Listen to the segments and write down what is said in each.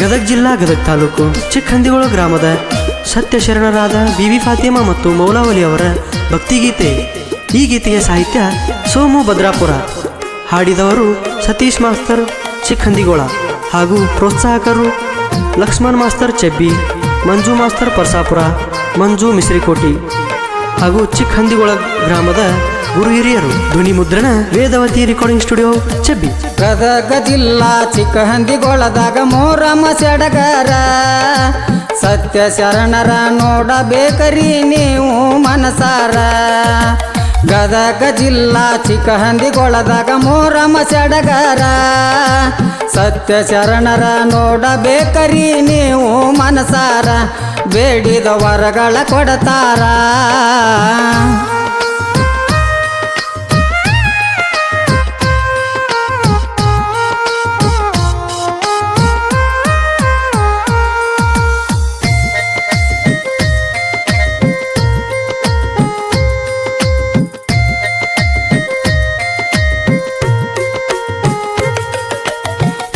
ಗದಗ ಜಿಲ್ಲಾ, ಗದಗ ತಾಲೂಕು. ಚಿಕ್ಕಹಂದಿಗೋಳ ಗ್ರಾಮದ ಸತ್ಯ ಶರಣರಾದ ಬಿವಿ ಫಾತಿಮಾ ಮತ್ತು ಮೌಲಾವಲಿ ಅವರ ಭಕ್ತಿಗೀತೆ ಈ ಗೀತೆಯ ಸಾಹಿತ್ಯ ಸೋಮು ಭದ್ರಾಪುರ. ಹಾಡಿದವರು ಸತೀಶ್ ಮಾಸ್ತರ್ ಚಿಕ್ಕಹಂದಿಗೋಳ ಹಾಗೂ ಪ್ರೋತ್ಸಾಹಕರು ಲಕ್ಷ್ಮಣ್ ಮಾಸ್ತರ್ ಚೆಬ್ಬಿ, ಮಂಜು ಮಾಸ್ತರ್ ಪರ್ಸಾಪುರ, ಮಂಜು ಮಿಸ್ರಿಕೋಟಿ. ಹಾಗೂ ಚಿಕ್ಕಹಂದಿಗೊಳ ಗ್ರಾಮದ ಗುರು ಹಿರಿಯರು ಧ್ವನಿ ಮುದ್ರಣ ವೇದವತಿ ರೆಕಾರ್ಡಿಂಗ್ ಸ್ಟುಡಿಯೋ ಚಬ್ಬಿ. ಗದಗ ಜಿಲ್ಲಾ ಚಿಕ್ಕಹಂದಿಗೊಳದಾಗ ಮೋರಮ್ಮ ಸಡಗರ. ಸತ್ಯ ಶರಣರ ನೋಡಬೇಕರಿ ನೀವು ಮನಸಾರ. ಗದಗ ಜಿಲ್ಲಾ ಚಿಕ್ಕಹಂದಿಗೊಳದಾಗ ಮೋರಮ್ಮ ಸಡಗರ. ಸತ್ಯ ಶರಣರ ನೋಡಬೇಕರಿ ನೀವು ಮನಸಾರ. ಬೇಡಿದ ವರಗಳ ಕೊಡತಾರ.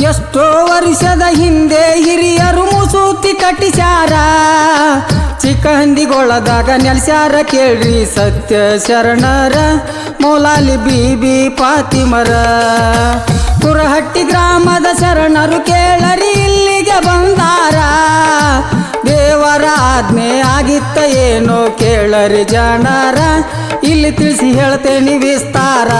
ಎಷ್ಟೋ ವರ್ಷದ ಹಿಂದೆ ಮುಸೂತಿ ಚಿಕ್ಕ ಹಂದಿಗೊಳ್ಳದಾಗ ನೆಲೆಸ್ಯಾರ ಕೇಳ್ರಿ ಸತ್ಯ ಶರಣರ ಮೌಲಾಲಿ ಬೀಬಿ ಪಾತಿಮರ. ಕುರಹಟ್ಟಿ ಗ್ರಾಮದ ಶರಣರು ಕೇಳರಿ ಇಲ್ಲಿಗೆ ಬಂದಾರ. ದೇವರ ಆಜ್ಞೆ ಆಗಿತ್ತ ಏನೋ ಕೇಳರಿ ಜನರ. ಇಲ್ಲಿ ತಿಳಿಸಿ ಹೇಳ್ತೇನೆ ವಿಸ್ತಾರ.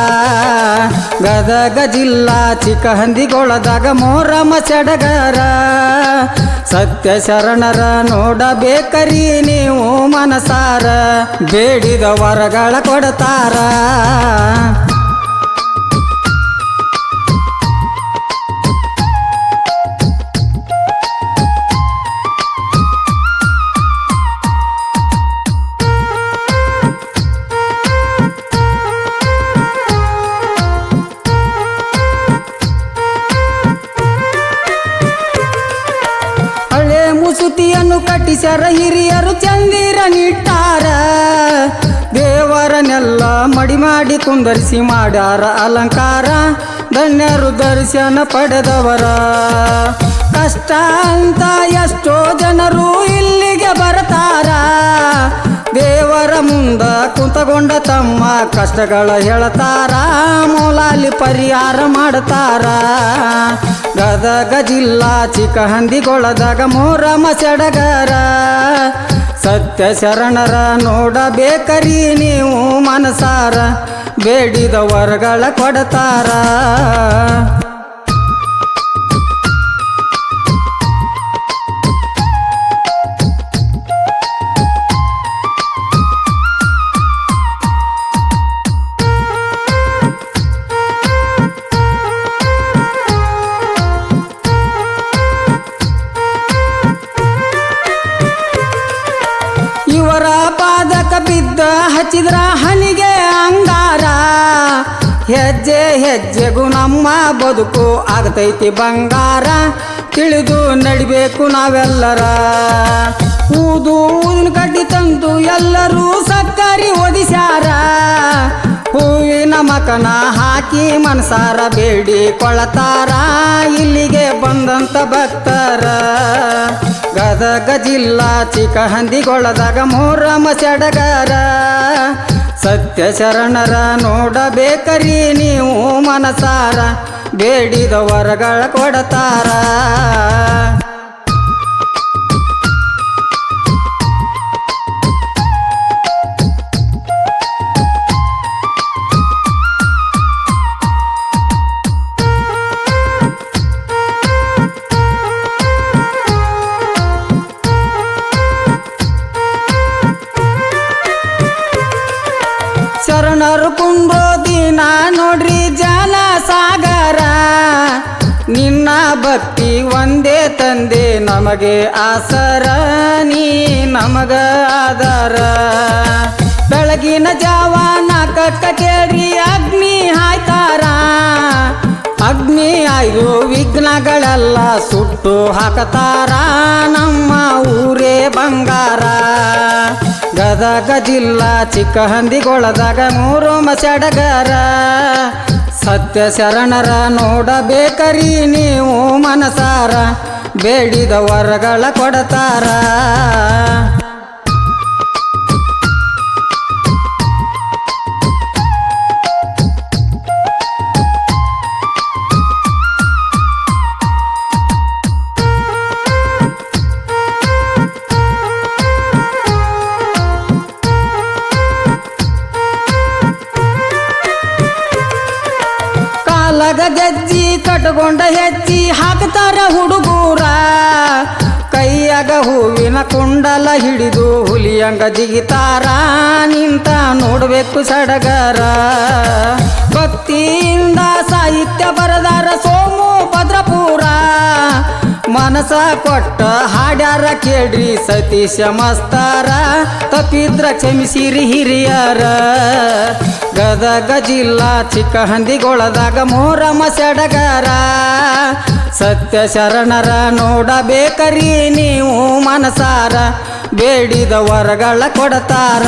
ಗದಗ ಜಿಲ್ಲಾ ಚಿಕ್ಕಹಂದಿಗೊಳದಾಗ ಮೋರಮ ಚಡಗರ ಸತ್ಯ ಶರಣರ ನೋಡಬೇಕರಿ ನೀವು ಮನಸಾರ. ಬೇಡಿದ ವರಗಳ ಕೊಡ್ತಾರ. ಹಳೆ ಕಟ್ಟಿಸ್ಯಾರ ಹಿರಿಯರು ಚಂದಿರ ನಿಟ್ಟಾರ ದೇವರನ್ನೆಲ್ಲ ಮಡಿ ಮಾಡಿ ಕುಂದರಿಸಿ ಮಾಡ್ಯಾರ ಅಲಂಕಾರ ಧನ್ಯರು ದರ್ಶನ ಪಡೆದವರ. ಕಷ್ಟ ಅಂತ ಎಷ್ಟೋ ಜನರು ಇಲ್ಲಿಗೆ ಬರ್ತಾರ. ದೇವರ ಮುಂದ ಕುಂತಗೊಂಡ ತಮ್ಮ ಕಷ್ಟಗಳ ಹೇಳ್ತಾರ ಪರಿಹಾರ ಮಾಡ್ತಾರ. ಗದಗ ಜಿಲ್ಲಾ ಚಿಕ್ಕಹಂದಿಗೊಳದಾಗ ಮೋರಮ ಸಡಗರ. ಸತ್ಯ ಶರಣರ ನೋಡಬೇಕರಿ ನೀವು ಮನಸಾರ. ಬೇಡಿದ ವರಗಳ ಕೊಡ್ತಾರ. ಬಿದ್ದ ಹಚ್ಚಿದ್ರ ಹನಿಗೆ ಅಂಗಾರ. ಹೆಜ್ಜೆ ಹೆಜ್ಜೆಗೂ ನಮ್ಮ ಬದುಕು ಆಗತೈತಿ ಬಂಗಾರ. ತಿಳಿದು ನಡಿಬೇಕು ನಾವೆಲ್ಲರ. ಊದು ಊದಿನ ಕಡ್ಡಿ ತಂದು ಎಲ್ಲರೂ ಸಕ್ಕರಿ ಒದಿಸ್ಯಾರ ಮಕನ ಹಾಕಿ ಮನಸಾರ ಬೇಡಿ ಕೊಳತಾರ. ಇಲ್ಲಿಗೆ ಬಂದಂತ ಭಕ್ತರ ಗದಗ ಜಿಲ್ಲಾ ಚಿಕ್ಕಹಂದಿಗೊಳದಾಗ ಮೊಹರಮ ಸಡಗರ ಸತ್ಯ ಶರಣರ ನೋಡಬೇಕರಿ ನೀವು ಮನಸಾರ, ಬೇಡಿದ ವರಗಳ ಕೊಡತಾರ. ಭಕ್ತಿ ಒಂದೇ ತಂದೆ, ನಮಗೆ ಆಸರ, ನೀ ನಮಗ ಆಧಾರ. ಬೆಳಗಿನ ಜಾವ ನಾಕಕ್ಕ ಕೇಳ್ರಿ, ಅಗ್ನಿ ಹಾಯ್ತಾರ. ಅಗ್ನಿ ಆಯೋ ವಿಘ್ನಗಳೆಲ್ಲ ಸುಟ್ಟು ಹಾಕತಾರ ನಮ್ಮ ಊರೇ ಬಂಗಾರ. ಗದಗ ಜಿಲ್ಲಾ ಚಿಕ್ಕಹಂದಿಗೊಳದಾಗ ಮೂರು ಮಸಡಗರ. ಸತ್ಯ ಶರಣರ ನೋಡಬೇಕರಿ ನೀವು ಮನಸಾರ ಬೇಡಿದ ವರಗಳ ಕೊಡತಾರ. ಗೆಜ್ಜಿ ಕಟ್ಕೊಂಡ ಹೆಜ್ಜಿ ಹಾಕ್ತಾರ ಹುಡುಗೂರ. ಕೈಯಾಗ ಹೂವಿನ ಕುಂಡಲ ಹಿಡಿದು ಹುಲಿಯಂಗ ಜಿಗಿತಾರ. ನಿಂತ ನೋಡಬೇಕು ಸಡಗರ. ಭಕ್ತಿಯಿಂದ ಸಾಹಿತ್ಯ ಬರದಾರ ಸೋಮು ಭದ್ರಪುರ, ಮನಸ ಕೊಟ್ಟ ಹಾಡ್ಯಾರ ಕೇಳ್ರಿ ಸತೀಶ ಮಸ್ತಾರ, ತಪ್ಪಿದ್ರ ಕ್ಷಮಿಸಿರಿ ಹಿರಿಯರ. ಗದಗ ಜಿಲ್ಲಾ ಚಿಕ್ಕ ಹಂದಿಗೊಳದಾಗ ಮೋರಮ ಸಡಗರ. ಸತ್ಯ ಶರಣರ ನೋಡಬೇಕರಿ ನೀವು ಮನಸಾರ, ಬೇಡಿದ ವರಗಳ ಕೊಡತಾರ.